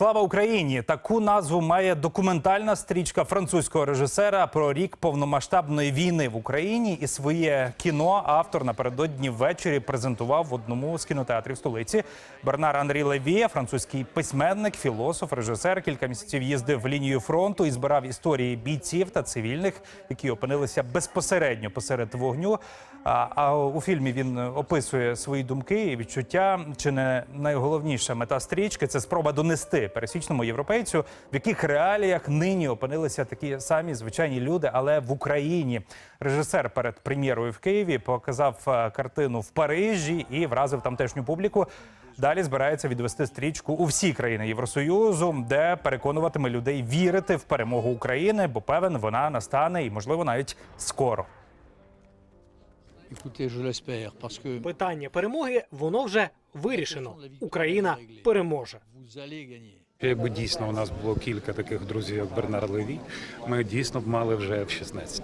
Слава Україні! Таку назву має документальна стрічка французького режисера про рік повномасштабної війни в Україні. І своє кіно автор напередодні ввечері презентував в одному з кінотеатрів столиці. Бернар Анрі Левіє, французький письменник, філософ, режисер, кілька місяців їздив в лінію фронту і збирав історії бійців та цивільних, які опинилися безпосередньо посеред вогню. А, а у фільмі він описує свої думки і відчуття. Чи не найголовніша мета стрічки це спроба донести пересічному європейцю, в яких реаліях нині опинилися такі самі звичайні люди, але в Україні. Режисер перед прем'єрою в Києві показав е, картину в Парижі і вразив тамтешню публіку. Далі збирається відвести стрічку у всі країни Євросоюзу, де переконуватиме людей вірити в перемогу України, бо певен вона настане і, можливо, навіть скоро. Питання перемоги воно вже вирішено. Україна переможе. Якби дійсно у нас було кілька таких друзів, як Бернар Леві, ми дійсно б мали вже F-16.